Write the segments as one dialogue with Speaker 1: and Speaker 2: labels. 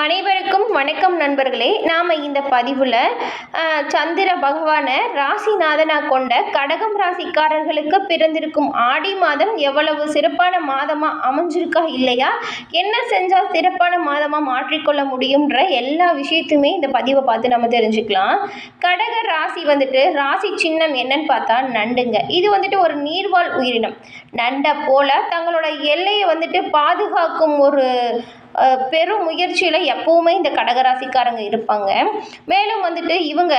Speaker 1: அனைவருக்கும் வணக்கம் நண்பர்களே. நாம் இந்த பதிவில் சந்திர பகவானை ராசிநாதனாக கொண்ட கடகம் ராசிக்காரர்களுக்கு பிறந்திருக்கும் ஆடி மாதம் எவ்வளவு சிறப்பான மாதமாக அமைஞ்சிருக்கா இல்லையா? என்ன செஞ்சால் சிறப்பான மாதமாக மாற்றிக்கொள்ள முடியுன்ற எல்லா விஷயத்தையுமே இந்த பதிவை பார்த்து நம்ம தெரிஞ்சுக்கலாம். கடக ராசி வந்துட்டு ராசி சின்னம் என்னன்னு பார்த்தா நண்டுங்க. இது வந்துட்டு ஒரு நீர்வாழ் உயிரினம். நண்டை போல தங்களோட எல்லையை வந்துட்டு பாதுகாக்கும் ஒரு பெரும் முயற்சியில் எப்போவுமே இந்த கடகராசிக்காரங்க இருப்பாங்க. மேலும் வந்துட்டு இவங்க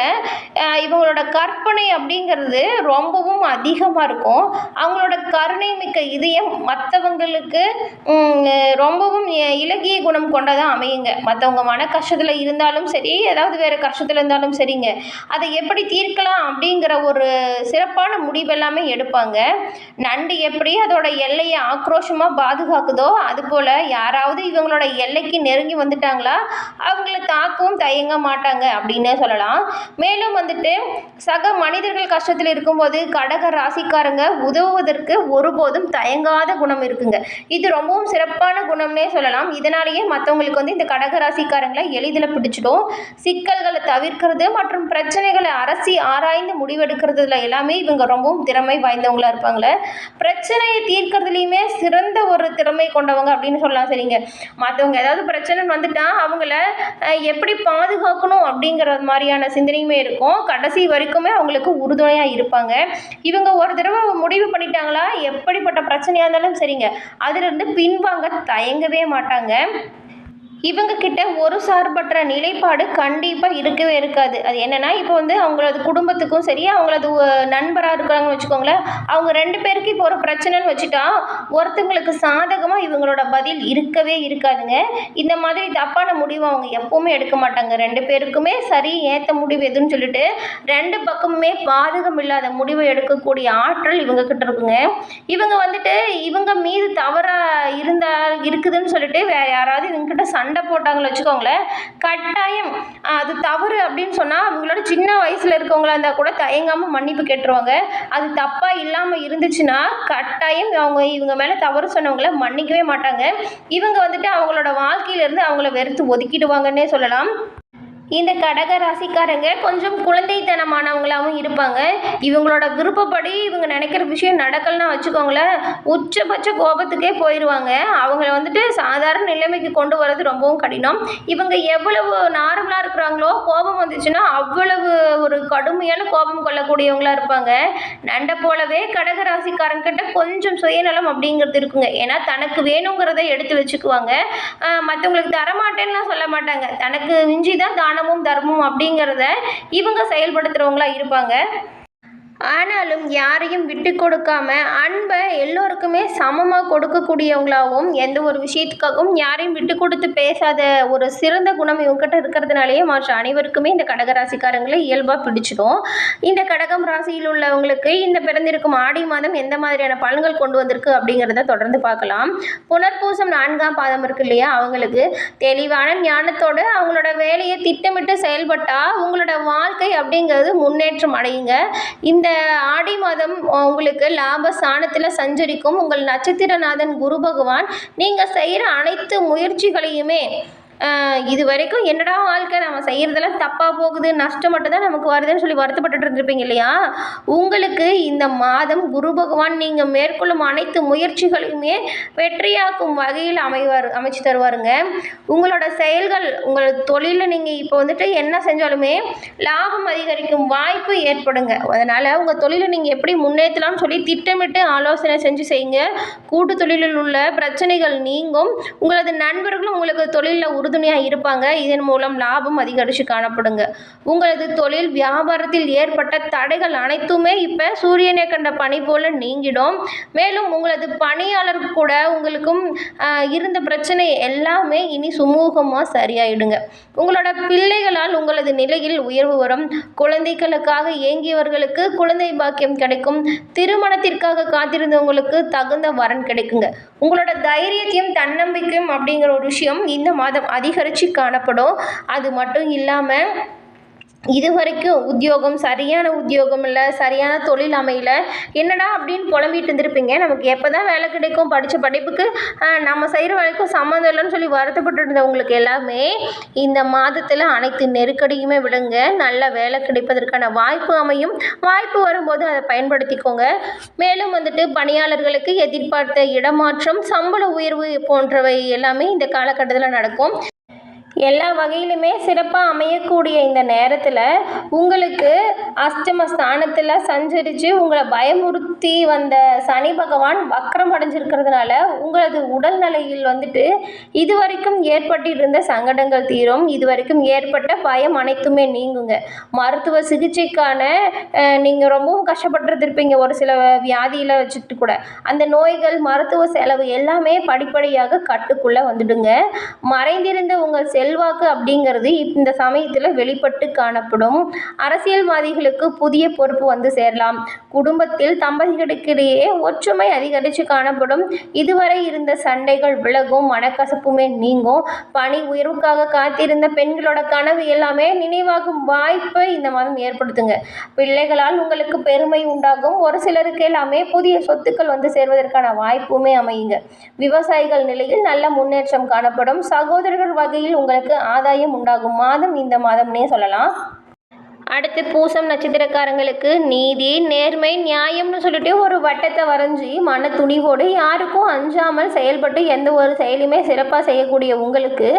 Speaker 1: இவங்களோட கற்பனை அப்படிங்கிறது ரொம்பவும் அதிகமாக இருக்கும். அவங்களோட கருணை மிக்க இதயம் மற்றவங்களுக்கு ரொம்பவும் இலகிய குணம் கொண்டதாக அமையுங்க. மற்றவங்க மன கஷ்டத்தில் இருந்தாலும் சரி ஏதாவது வேறு கஷ்டத்தில் இருந்தாலும் சரிங்க. அதை எப்படி தீர்க்கலாம் அப்படிங்கிற ஒரு சிறப்பான முடிவெல்லாமே எடுப்பாங்க. நண்டு எப்படி அதோட எல்லையை ஆக்ரோஷமாக பாதுகாக்குதோ அதுபோல் யாராவது இவங்களோட எல்லைக்கு நெருங்கி வந்துட்டாங்களா? அவங்கள தாக்கவும் தயங்க மாட்டாங்க அப்படின்னே சொல்லலாம். மேலும் வந்துட்டு சக மனிதர்கள் கஷ்டத்தில் இருக்கும்போது கடக ராசிக்காரங்க உதவுவதற்கு ஒருபோதும் தயங்காத குணம் இருக்குங்க. இது ரொம்பவும் சிறப்பான குணம்னே சொல்லலாம். இதனாலேயே மற்றவங்களுக்கு வந்து இந்த கடக ராசிக்காரங்களை எளிதில் பிடிச்சிடும். சிக்கல்களை தவிர்க்கிறது மற்றும் பிரச்சனைகளை அரசி ஆராய்ந்து முடிவெடுக்கிறதுல எல்லாமே இவங்க ரொம்பவும் திறமை வாய்ந்தவங்களா இருப்பாங்களே. பிரச்சனையை தீர்க்கறதுலையுமே சிறந்த ஒரு திறமை கொண்டவங்க அப்படின்னு சொல்லலாம். சரிங்க. மற்றவங்க ஏதாவது பிரச்சனை வந்துட்டா அவங்கள எப்படி பாதுகாக்கணும் அப்படிங்கிற மாதிரியான சிந்தனையுமே இருக்கும். கடைசி வரைக்குமே அவங்களுக்கு உறுதுணையாக இருப்பாங்க. இவங்க ஒரு தடவை முடிவு பண்ணிட்டாங்களா? எப்படிப்பட்ட பிரச்சனையாக இருந்தாலும் சரிங்க. அதிலிருந்து பின்வாங்க தயங்கவே மாட்டாங்க. இவங்க கிட்ட ஒரு சார்பற்ற நிலைப்பாடு கண்டிப்பாக இருக்கவே இருக்காது. அது என்னென்னா இப்போ வந்து அவங்களது குடும்பத்துக்கும் சரி அவங்களது நண்பராக இருக்கிறாங்கன்னு வச்சுக்கோங்களேன் அவங்க ரெண்டு பேருக்கு இப்போ ஒரு பிரச்சனைன்னு வச்சுட்டா ஒருத்தங்களுக்கு சாதகமாக இவங்களோட பதில் இருக்கவே இருக்காதுங்க. இந்த மாதிரி தப்பான முடிவு அவங்க எப்பவுமே எடுக்க மாட்டாங்க. ரெண்டு பேருக்குமே சரி ஏற்ற முடிவு எதுன்னு சொல்லிட்டு ரெண்டு பக்கமுமே பாதகம் இல்லாத முடிவை எடுக்கக்கூடிய ஆற்றல் இவங்க கிட்ட இருக்குங்க. இவங்க வந்துட்டு இவங்க மீது தவறாக இருந்தா இருக்குதுன்னு சொல்லிட்டு வேற யாராவது இவங்க கிட்ட சண்டை போட்டாங்கன்னு வச்சுக்கோங்களேன் கட்டாயம் அது தவறு அப்படின்னு சொன்னால் அவங்களோட சின்ன வயசில் இருக்கவங்களா இருந்தால் கூட தயங்காமல் மன்னிப்பு கேட்டுருவாங்க. அது தப்பாக இல்லாமல் இருந்துச்சுன்னா கட்டாயம் அவங்க இவங்க மேலே தவறு சொன்னவங்கள மன்னிக்கவே மாட்டாங்க. இவங்க வந்துட்டு அவங்களோட வாழ்க்கையிலேருந்து அவங்கள வெறுத்து ஒதுக்கிடுவாங்கன்னே சொல்லலாம். இந்த கடக ராசிக்காரங்க கொஞ்சம் குழந்தைத்தனமானவங்களாகவும் இருப்பாங்க. இவங்களோட விருப்பப்படி இவங்க நினைக்கிற விஷயம் நடக்கலன்னா வச்சுக்கோங்களேன் உச்சபட்ச கோபத்துக்கே போயிடுவாங்க அவங்கள வந்துட்டு சாதாரண நிலைமைக்கு கொண்டு வர்றது ரொம்பவும் கடினம். இவங்க எவ்வளவு நார்மலாக இருக்கிறாங்களோ கோபம் வந்துச்சுன்னா அவ்வளவு ஒரு கடுமையான கோபம் கொள்ளக்கூடியவங்களா இருப்பாங்க. நண்டை போலவே கடக ராசிக்காரங்கிட்ட கொஞ்சம் சுயநலம் அப்படிங்கிறது இருக்குங்க. ஏன்னா தனக்கு வேணுங்கிறத எடுத்து வச்சுக்குவாங்க. மற்றவங்களுக்கு தரமாட்டேன்னுலாம் சொல்ல மாட்டாங்க. தனக்கு மிஞ்சி தான் தானமும் தர்மம் அப்படிங்கிறத இவங்க செயல்படுத்துகிறவங்களா இருப்பாங்க. ஆனாலும் யாரையும் விட்டு கொடுக்காம அன்பை எல்லோருக்குமே சமமாக கொடுக்கக்கூடியவங்களாகவும் எந்த ஒரு விஷயத்துக்காகவும் யாரையும் விட்டு கொடுத்து பேசாத ஒரு சிறந்த குணம் இவங்ககிட்ட இருக்கிறதுனாலேயே மற்ற அனைவருக்குமே இந்த கடகராசிக்காரங்களை இயல்பாக பிடிச்சிடும். இந்த கடகம் ராசியில் உள்ளவங்களுக்கு இந்த பிறந்திருக்கும் ஆடி மாதம் எந்த மாதிரியான பலன்கள் கொண்டு வந்திருக்கு அப்படிங்கிறத தொடர்ந்து பார்க்கலாம். புனர்பூசம் நான்காம் பாதம் இருக்கு இல்லையா? அவங்களுக்கு தெளிவான ஞானத்தோடு அவங்களோட வேலையை திட்டமிட்டு செயல்பட்டால் உங்களோட வாழ்க்கை அப்படிங்கிறது முன்னேற்றம் அடையுங்க. இந்த ஆடி மாதம் உங்களுக்கு லாப ஸ்தானத்தில் சஞ்சரிக்கும் உங்கள் நட்சத்திரநாதன் குரு பகவான். நீங்கள் செய்கிற அனைத்து முயற்சிகளையுமே இது வரைக்கும் என்னடா வாழ்க்கை? நம்ம செய்கிறதெல்லாம் தப்பாக போகுது நஷ்டம் மட்டும் தான் நமக்கு வருதுன்னு சொல்லி வருத்தப்பட்டுட்டு இருந்திருப்பீங்க இல்லையா? உங்களுக்கு இந்த மாதம் குரு பகவான் நீங்கள் மேற்கொள்ளும் அனைத்து முயற்சிகளையுமே வெற்றியாக்கும் வகையில் அமைவார் அமைச்சு தருவாருங்க. உங்களோட செயல்கள் உங்கள் தொழிலில் நீங்கள் இப்போ வந்துட்டு என்ன செஞ்சாலுமே லாபம் அதிகரிக்கும் வாய்ப்பு ஏற்படுங்க. அதனால் உங்கள் தொழிலை நீங்கள் எப்படி முன்னேற்றலாம்னு சொல்லி திட்டமிட்டு ஆலோசனை செஞ்சு செய்யுங்க. கூட்டு தொழிலில் உள்ள பிரச்சனைகள் நீங்கும். உங்களது நண்பர்களும் உங்களுக்கு தொழிலில் உறுதுணையாக இருப்பாங்க. இதன் மூலம் லாபம் அதிகரித்து காணப்படுங்க. உங்களது தொழில் வியாபாரத்தில் ஏற்பட்ட தடைகள் அனைத்துமே இப்போ சூரியனை கண்ட பனி போல் நீங்கிடும். மேலும் உங்களது பணியாளர் கூட உங்களுக்கும் இருந்த பிரச்சனை எல்லாமே இனி சுமூகமாக சரியாயிடுங்க. உங்களோட பிள்ளைகளால் உங்களது நிலையில் உயர்வு வரும். குழந்தைகளுக்காக ஏங்கியவர்களுக்கு குழந்தை பாக்கியம் கிடைக்கும். திருமணத்திற்காக காத்திருந்தவங்களுக்கு தகுந்த வரன் கிடைக்குங்க. உங்களோட தைரியத்தையும் தன்னம்பிக்கையும் அப்படிங்கிற ஒரு விஷயம் இந்த மாதம் அதிகரித்து காணப்படும். அது மட்டும் இல்லாமல் இது வரைக்கும் உத்தியோகம் சரியான உத்தியோகம் இல்லை சரியான தொழில் அமையல. என்னடா அப்படின்னு புலம்பிட்டு இருந்திருப்பீங்க. நமக்கு எப்போ தான் வேலை கிடைக்கும்? படித்த படிப்புக்கு நம்ம செய்கிற வேலைக்கும் சம்மந்தம் இல்லைன்னு சொல்லி வருத்தப்பட்டு இருந்தவங்களுக்கு எல்லாமே இந்த மாதத்தில் அனைத்து நெருக்கடியுமே விடுங்க நல்ல வேலை கிடைப்பதற்கான வாய்ப்பு அமையும். வாய்ப்பு வரும்போது அதை பயன்படுத்திக்கோங்க. மேலும் வந்துட்டு பணியாளர்களுக்கு எதிர்பார்த்த இடமாற்றம் சம்பள உயர்வு போன்றவை எல்லாமே இந்த காலகட்டத்தில் நடக்கும். எல்லா வகையிலுமே சிறப்பாக அமையக்கூடிய இந்த நேரத்தில் உங்களுக்கு அஷ்டம ஸ்தானத்தில் சஞ்சரித்து உங்களை பயமுறுத்தி வந்த சனி பகவான் வக்ரம் அடைஞ்சிருக்கிறதுனால உங்களது உடல் நிலையில் வந்துட்டு இதுவரைக்கும் ஏற்பட்டிருந்த சங்கடங்கள் தீரும். இதுவரைக்கும் ஏற்பட்ட பயம் அனைத்துமே நீங்குங்க. மருத்துவ சிகிச்சைக்கான நீங்கள் ரொம்பவும் கஷ்டப்பட்டுருந்துருப்பீங்க. ஒரு சில வியாதியில் வச்சுக்கிட்டு கூட. அந்த நோய்கள் மருத்துவ செலவு எல்லாமே படிப்படியாக கட்டுக்குள்ளே வந்துடுங்க. மறைந்திருந்த உங்கள் செல்வாக்கு அப்படிங்கிறது இந்த சமயத்தில் வெளிப்பட்டு காணப்படும். அரசியல்வாதிகளுக்கு புதிய பொறுப்பு வந்து சேரலாம். குடும்பத்தில் தம்பதிகளுக்கிடையே ஒற்றுமை அதிகரித்து காணப்படும். இதுவரை இருந்த சண்டைகள் விலகும் மனக்கசப்புமே நீங்கும். பணி உயர்வுக்காக காத்திருந்த பெண்களோட கனவு எல்லாமே நினைவாகும் வாய்ப்பை இந்த மாதம் ஏற்படுத்துங்க. பிள்ளைகளால் உங்களுக்கு பெருமை உண்டாகும். ஒரு சிலருக்கு எல்லாமே புதிய சொத்துக்கள் வந்து சேர்வதற்கான வாய்ப்புமே அமையுங்க. விவசாயிகள் நிலையில் நல்ல முன்னேற்றம் காணப்படும். சகோதரர்கள் வகையில் உங்கள் உங்களுக்கு ஆதாயம் உண்டாகும் மாதம் இந்த மாதம்னே சொல்லலாம். அடுத்து பூசம் நட்சத்திரக்காரங்களுக்கு நீதி நேர்மை நியாயம்னு சொல்லிட்டு ஒரு வட்டத்தை வரைஞ்சி மன துணிவோடு யாருக்கும் அஞ்சாமல் செயல்பட்டு எந்த ஒரு செயலுமே சிறப்பாக செய்யக்கூடிய உங்களுக்கு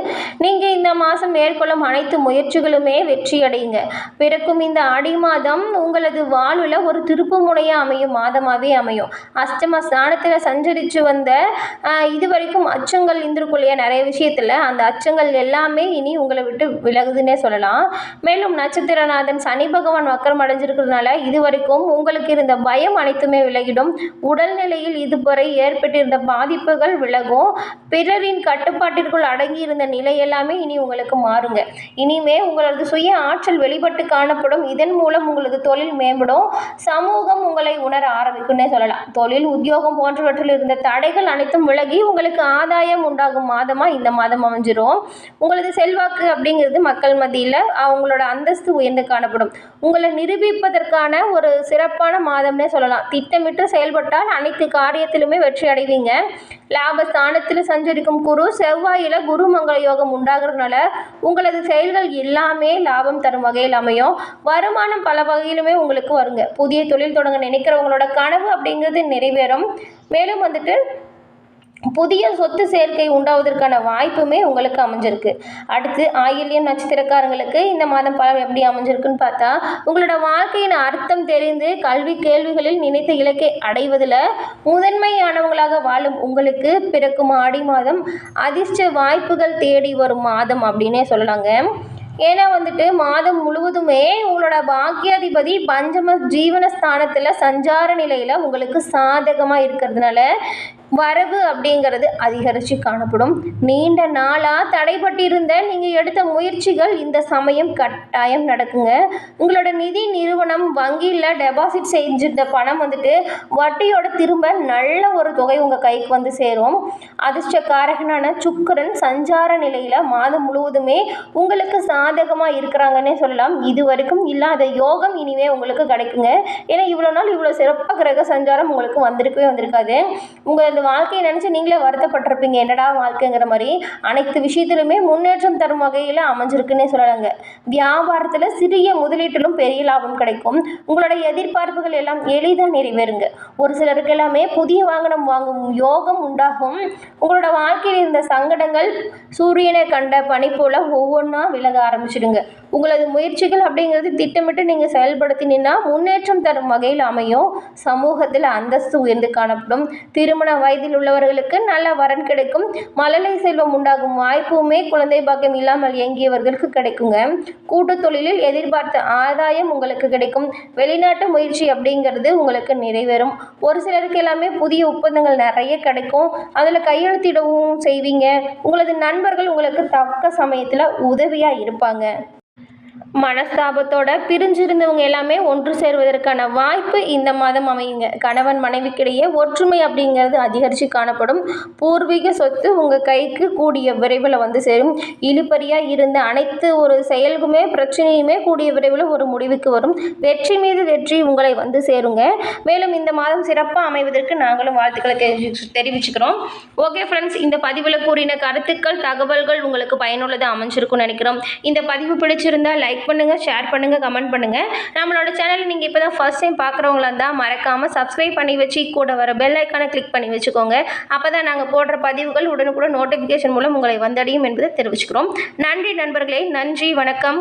Speaker 1: நீங்கள் இந்த மாதம் மேற்கொள்ளும் அனைத்து முயற்சிகளுமே வெற்றி அடையுங்க. பிறக்கும் இந்த ஆடி மாதம் உங்களது வாழ்வில் ஒரு திருப்பு முனையாக அமையும் மாதமாகவே அமையும். அஷ்டம ஸ்தானத்தில் சஞ்சரித்து வந்த இதுவரைக்கும் இது வரைக்கும் அச்சங்கள் இருந்திருக்கும் இல்லையா நிறைய விஷயத்தில் அந்த அச்சங்கள் எல்லாமே இனி உங்களை விட்டு விலகுதுன்னே சொல்லலாம். மேலும் நட்சத்திரநாதன் சனி பகவான் வக்கரம் அடைஞ்சிருக்கிறதுனால இதுவரைக்கும் உங்களுக்கு இருந்த பயம் அனைத்துமே விலகிடும். உடல்நிலையில் இதுவரை ஏற்பட்டிருந்த பாதிப்புகள் விலகும். பிறரின் கட்டுப்பாட்டிற்குள் அடங்கி இருந்த நிலை எல்லாமே இனி உங்களுக்கு மாறுங்க. இனிமே உங்களது சுய ஆற்றல் வெளிப்பட்டு காணப்படும். இதன் மூலம் உங்களது தொழில் மேம்படும். சமூகம் உங்களை உணர ஆரம்பிக்கும்னே சொல்லலாம். தொழில் உத்தியோகம் போன்றவற்றில் இருந்த தடைகள் அனைத்தும் விலகி உங்களுக்கு ஆதாயம் உண்டாகும் மாதமாக இந்த மாதம் அமைஞ்சிரும். உங்களது செல்வாக்கு அப்படிங்கிறது மக்கள் மத்தியில் அவங்களோட அந்தஸ்து உயர்ந்து காணப்படும். உங்களை நிரூபிப்பதற்கான ஒரு சிறப்பான மாதம்னே சொல்லலாம். திட்டமிட்டு செயல்பட்டால் அனைத்து காரியத்திலுமே வெற்றி அடைவீங்க. லாபஸ்தானத்தில் சஞ்சரிக்கும் குரு செவ்வாயில் குரு மங்கள யோகம் உண்டாகிறதுனால உங்களது செயல்கள் எல்லாமே லாபம் தரும் வகையில் அமையும். வருமானம் பல வகையிலுமே உங்களுக்கு வருங்க. புதிய தொழில் தொடங்க நினைக்கிறவங்களோட கனவு அப்படிங்கிறது நிறைவேறும். மேலும் வந்துட்டு புதிய சொத்து சேர்க்கை உண்டாவதற்கான வாய்ப்புமே உங்களுக்கு அமைஞ்சிருக்கு. அடுத்து ஆயில்யம் நட்சத்திரக்காரங்களுக்கு இந்த மாதம் பலம் எப்படி அமைஞ்சிருக்குன்னு பார்த்தா உங்களோட வாழ்க்கையின் அர்த்தம் தெரிந்து கல்வி கேள்விகளில் நினைத்த இலக்கை அடைவதில் முதன்மையானவங்களாக வாழும் உங்களுக்கு பிறக்கும் ஆடி மாதம் அதிர்ஷ்ட வாய்ப்புகள் தேடி வரும் மாதம் அப்படின்னே சொல்லலாங்க. ஏன்னா வந்துட்டு மாதம் முழுவதுமே உங்களோட பாக்கியாதிபதி பஞ்சம ஜீவனஸ்தானத்தில் சஞ்சார நிலையில் உங்களுக்கு சாதகமாக இருக்கிறதுனால வரவு அப்படிங்கிறது அதிகரித்து காணப்படும். நீண்ட நாளாக தடைப்பட்டிருந்த நீங்கள் எடுத்த முயற்சிகள் இந்த சமயம் கட்டாயம் நடக்குங்க. உங்களோட நிதி நிறுவனம் வங்கியில் டெபாசிட் செஞ்சிருந்த பணம் வந்துட்டு வட்டியோட திரும்ப நல்ல ஒரு தொகை உங்கள் கைக்கு வந்து சேரும். அதிர்ஷ்டக்காரகனான சுக்கரன் சஞ்சார நிலையில் மாதம் முழுவதுமே உங்களுக்கு சாதகமாக இருக்கிறாங்கன்னே சொல்லலாம். இது வரைக்கும் இல்லாத யோகம் இனிமே உங்களுக்கு கிடைக்குங்க. ஏன்னா இவ்வளோ நாள் இவ்வளோ சிறப்பாக கிரக சஞ்சாரம் உங்களுக்கு வந்திருக்கவே வந்திருக்காது. உங்களது வாழ்க்கையை நினச்சி நீங்களே வருத்தப்பட்டிருப்பீங்க. என்னடா வாழ்க்கைங்கிற மாதிரி. அனைத்து விஷயத்திலுமே முன்னேற்றம் தரும் வகையில் அமைஞ்சிருக்குன்னே சொல்லலாங்க. வியாபாரத்தில் சிறிய முதலீட்டிலும் பெரிய லாபம் கிடைக்கும். உங்களோட எதிர்பார்ப்புகள் எல்லாம் எளிதாக நிறைவேறுங்க. ஒரு சிலருக்கு எல்லாமே புதிய வாகனம் வாங்கும் யோகம் உண்டாகும். உங்களோட வாழ்க்கையில் இருந்த சங்கடங்கள் சூரியனை கண்ட பனி போல ஒவ்வொன்றா விலக ஆரம்பிச்சிடுங்க. உங்களது முயற்சிகள் அப்படிங்கிறது திட்டமிட்டு நீங்கள் செயல்படுத்தினீங்கன்னா முன்னேற்றம் தரும் வகையில் அமையும். சமூகத்தில் அந்தஸ்து உயர்ந்து காணப்படும். திருமண வயதில் உள்ளவர்களுக்கு நல்ல வரன் கிடைக்கும். மழலை செல்வம் உண்டாகும் வாய்ப்புமே குழந்தை பாக்கியம் இல்லாமல் இயங்கியவர்களுக்கு கிடைக்குங்க. கூட்டு தொழிலில் எதிர்பார்த்த ஆதாயம் உங்களுக்கு கிடைக்கும். வெளிநாட்டு முயற்சி அப்படிங்கிறது உங்களுக்கு நிறைவேறும். ஒரு சிலருக்கு எல்லாமே புதிய ஒப்பந்தங்கள் நிறைய கிடைக்கும். அதில் கையெழுத்திடவும் செய்வீங்க. உங்களது நண்பர்கள் உங்களுக்கு தக்க சமயத்தில் உதவியாக இருப்பாங்க. மனஸ்தாபத்தோட பிரிஞ்சிருந்தவங்க எல்லாமே ஒன்று சேர்வதற்கான வாய்ப்பு இந்த மாதம் அமையுங்க. கணவன் மனைவிக்கிடையே ஒற்றுமை அப்படிங்கிறது அதிகரித்து காணப்படும். பூர்வீக சொத்து உங்கள் கைக்கு கூடிய விரைவில் வந்து சேரும். இழுபறியாக இருந்த அனைத்து ஒரு செயலுக்குமே பிரச்சனையுமே கூடிய விரைவில் ஒரு முடிவுக்கு வரும். வெற்றி மீது வெற்றி உங்களை வந்து சேருங்க. மேலும் இந்த மாதம் சிறப்பாக அமைவதற்கு நாங்களும் வாழ்த்துக்களை தெரிஞ்சு தெரிவிச்சுக்கிறோம். ஓகே ஃப்ரெண்ட்ஸ் இந்த பதிவில் கூறின கருத்துக்கள் தகவல்கள் உங்களுக்கு பயனுள்ளதாக அமைஞ்சிருக்கும்னு நினைக்கிறோம். இந்த பதிவு பிடிச்சிருந்தா லைக் பண்ணுங்கள் ஷேர் பண்ணுங்கள் கமெண்ட் பண்ணுங்கள் நம்மளோட சேனல் நீங்கள் இப்போ தான் ஃபர்ஸ்ட் டைம் பார்க்குறவங்களா இருந்தால் மறக்காமல் சப்ஸ்கிரைப் பண்ணி வச்சு கூட வர பெல் ஐக்கானை கிளிக் பண்ணி வச்சுக்கோங்க. அப்போ தான் நாங்கள் போடுற பதிவுகள் உடனுக்குடன் நோட்டிஃபிகேஷன் மூலம் உங்களை வந்தடையும் என்பதை தெரிவிச்சுக்கிறோம். நன்றி நண்பர்களே நன்றி வணக்கம்.